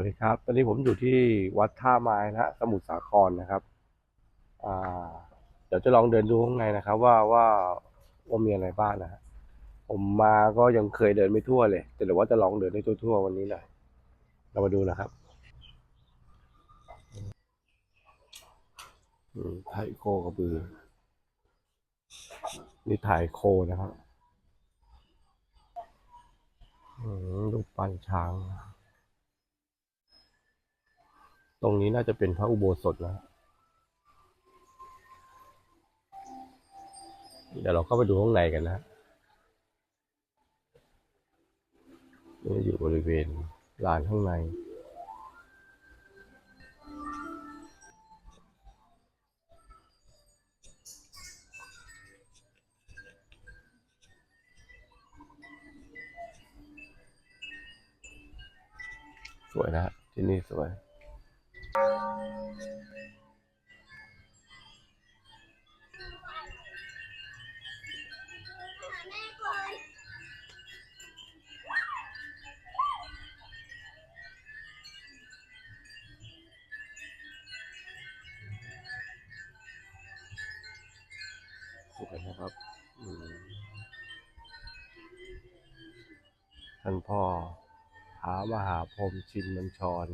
วัสดีครับ ตอนนี้ผมอยู่ที่วัดท่าไม้นะสมุทรสาครนะครับ อ่า เดี๋ยวจะลองเดินดูข้างในนะครับ ว่าว่าว่ามีอะไรบ้างนะฮะผมมาก็ยังเคยเดินไม่ทั่วเลย แต่เดี๋ยวว่าจะลองเดินให้ทั่วๆวันนี้หน่อย เรามาดูนะครับอืมไถ่โคกระบือ นี่ถ่ายโคนะครับรูปปั้นช้าง ตรงนี้น่าจะเป็นพระอุโบสถนะ เดี๋ยวเราเข้าไปดูข้างในกันนะฮะนี่อยู่บริเวณลานข้างใน สวยนะที่นี่สวย ท่านพ่อหามหาพรหมชินมัญชร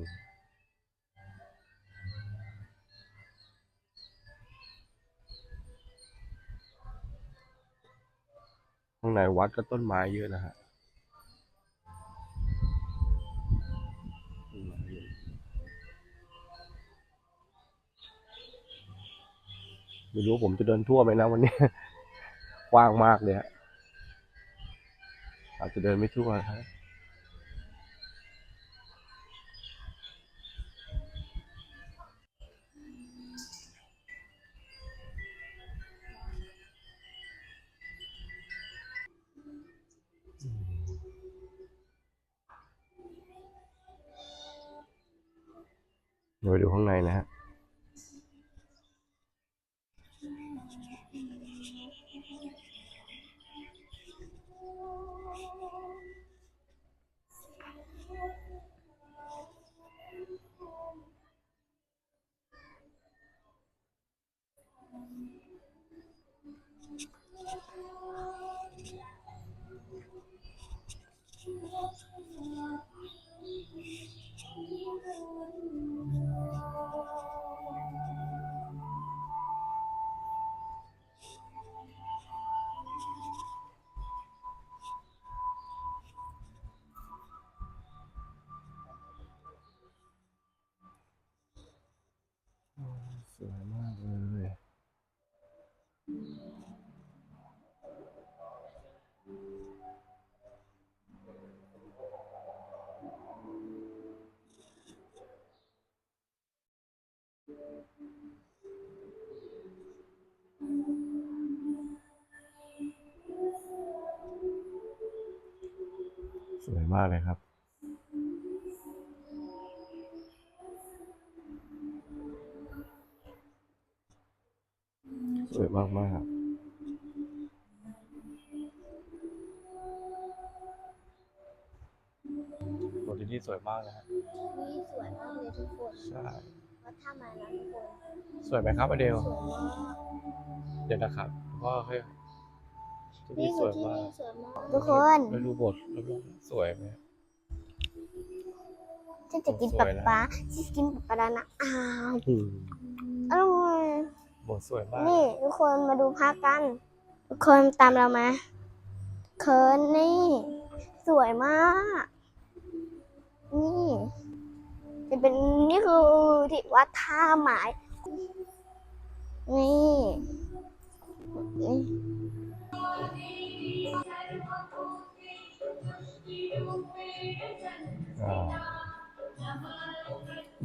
ข้างในวัดก็ต้นไม้เยอะนะฮะไม้เยอะไม่รู้ผมจะเดินทั่วไหมนะวันนี้กว้างมากเลยฮะ อาจจะเดินไม่ทั่วครับเดี๋ยวไปดูข้างในนะฮะ มากเลยครับ สวยมากมากโอ้ที่นี่สวยมากนะฮะนี่สวยมากเลยทุกคนใช่วัดท่าไม้นะทุกคน สวยไหมครับอเดล สวยมาก เดี๋ยวนะครับพ่อให้ ที่นี่นี่สคือวยที่มากนี่สวยมากทุกคนไปดูบทแล้วก็สวยไหม ฉันจะกินสปัวยบนะ ปลาฉันจะกินปับปลานะอ้าวอืมอร่อยบทสวยมากนี่ทุกคนมาดูภาพกัน ทุกคนตามเรามาเคินนี่ สวยมาก นี่จะเป็นนี่คือที่วัดท่าไม้นี่นี่อ่า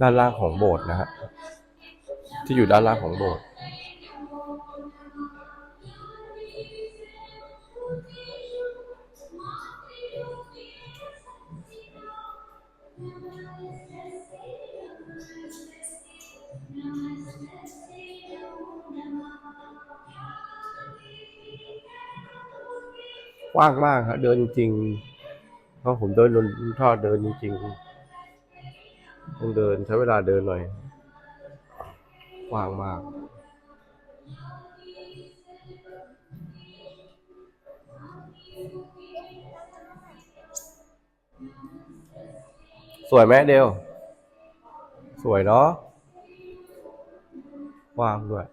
ด้านล่างของโบสถ์นะฮะที่อยู่ด้านล่างของโบสถ์ กว้างมากครับเดินจริงเพราะผมเดินบนท่อเดินจริงๆต้องเดินใช้เวลาเดินหน่อยกว้างมากสวยไหมเดวสวยเนาะกว้างด้วย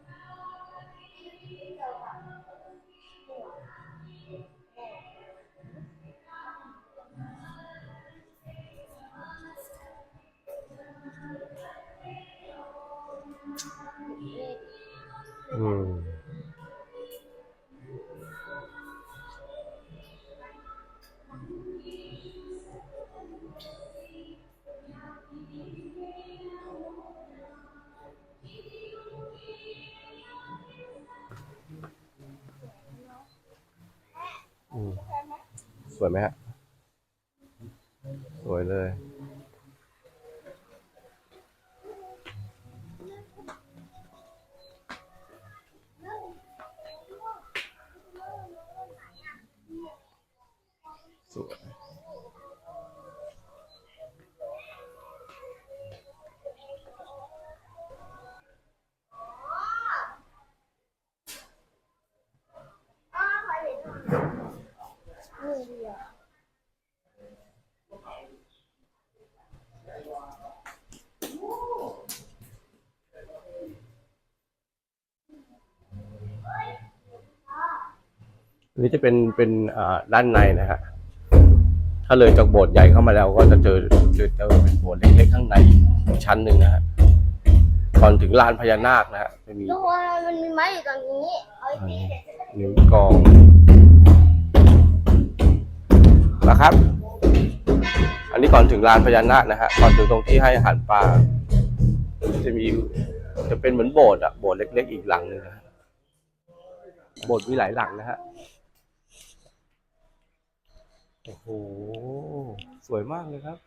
อืมสวยไหมฮะ สวยเลย สวย อันนี้จะเป็นเป็นอ่าด้านในนะฮะถ้าเลยจากโบสถ์ใหญ่เข้ามาแล้วก็จะเจอเจอเจอเป็นโบสถ์เล็กๆข้างในอีกชั้นหนึ่งนะฮะก่อนถึงลานพญานาคนะฮะจะมีทุกคนมันมีไม้อยู่ตรงนี้เอาไว้ตีเด็กนิ้วกองนะครับ อันนี้ก่อนถึงลานพญานาคนะฮะก่อนถึงตรงที่ให้อาหารปลาจะมีจะเป็นเหมือนโบสถ์อะโบสถ์เล็ก ๆ อีกหลังหนึงนะฮะโบสถ์มีหลายหลังนะฮะ โอ้โห สวยมากเลยครับ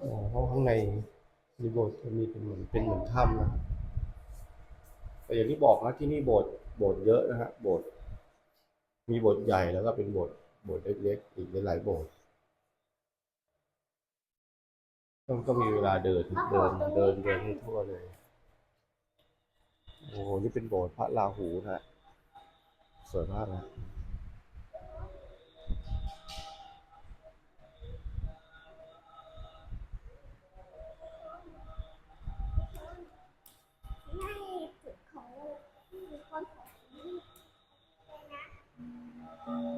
โอ้ห้องข้างในมีโบสถ์มีเป็นเหมือนเป็นเหมือนถ้ำนะแต่อย่างที่บอกนะที่นี่โบสถ์โบสถ์เยอะนะฮะโบสถ์มีโบสถ์ใหญ่แล้วก็เป็นโบสถ์โบสถ์เล็กๆอีกหลายๆโบสถ์ ต้องก็มีเวลาเดินเดินเดินเดินให้ทั่วเลย โอ้โห นี่เป็นโบสถ์พระราหูนะฮะสวยมากนะ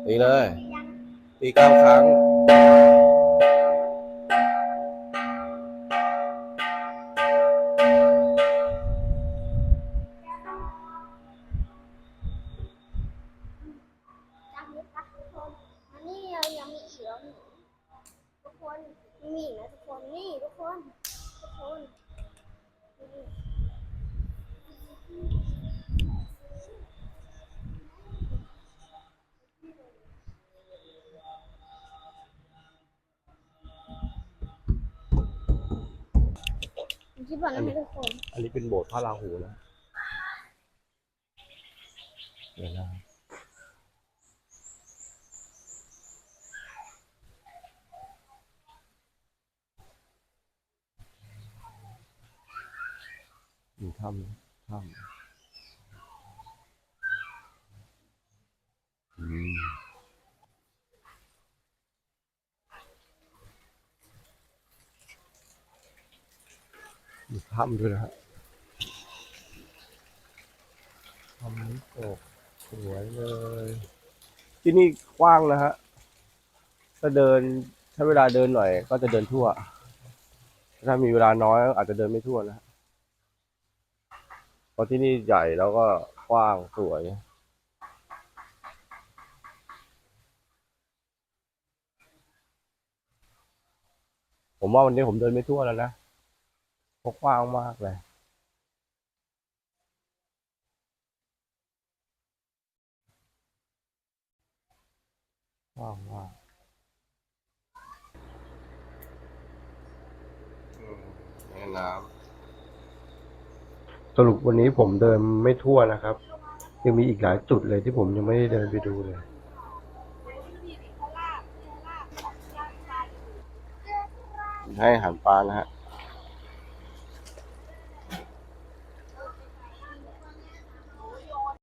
ตีเลย ตีเก้าครั้ง แล้วนี่ทุกคนมีอีกนะทุกคนนี่ทุกคนทุกคนนี่คิดว่านะทุกคน อันนี้เป็นโบสถ์พระราหูนะเดี๋ยวนะ อยู่ถ้ำถ้ำอืมอยู่ถ้ำด้วยนะฮะทำน้ำตกสวยเลย ที่นี่กว้างนะฮะถ้าเดินใช้เวลาเดินหน่อย ก็จะเดินทั่ว ถ้ามีเวลาน้อยอาจจะเดินไม่ทั่วนะฮะ เพราะที่นี่ใหญ่แล้วก็กว้างสวยผมว่าวันนี้ผมเดินไม่ทั่วแล้วนะเพราะกว้างมากเลย ว้าวว้าวแม่น้ำ สรุปวันนี้ผมเดินไม่ทั่วนะครับ ยังมีอีกหลายจุดเลยที่ผมยังไม่ได้เดินไปดูเลย ให้อาหารปลานะฮะ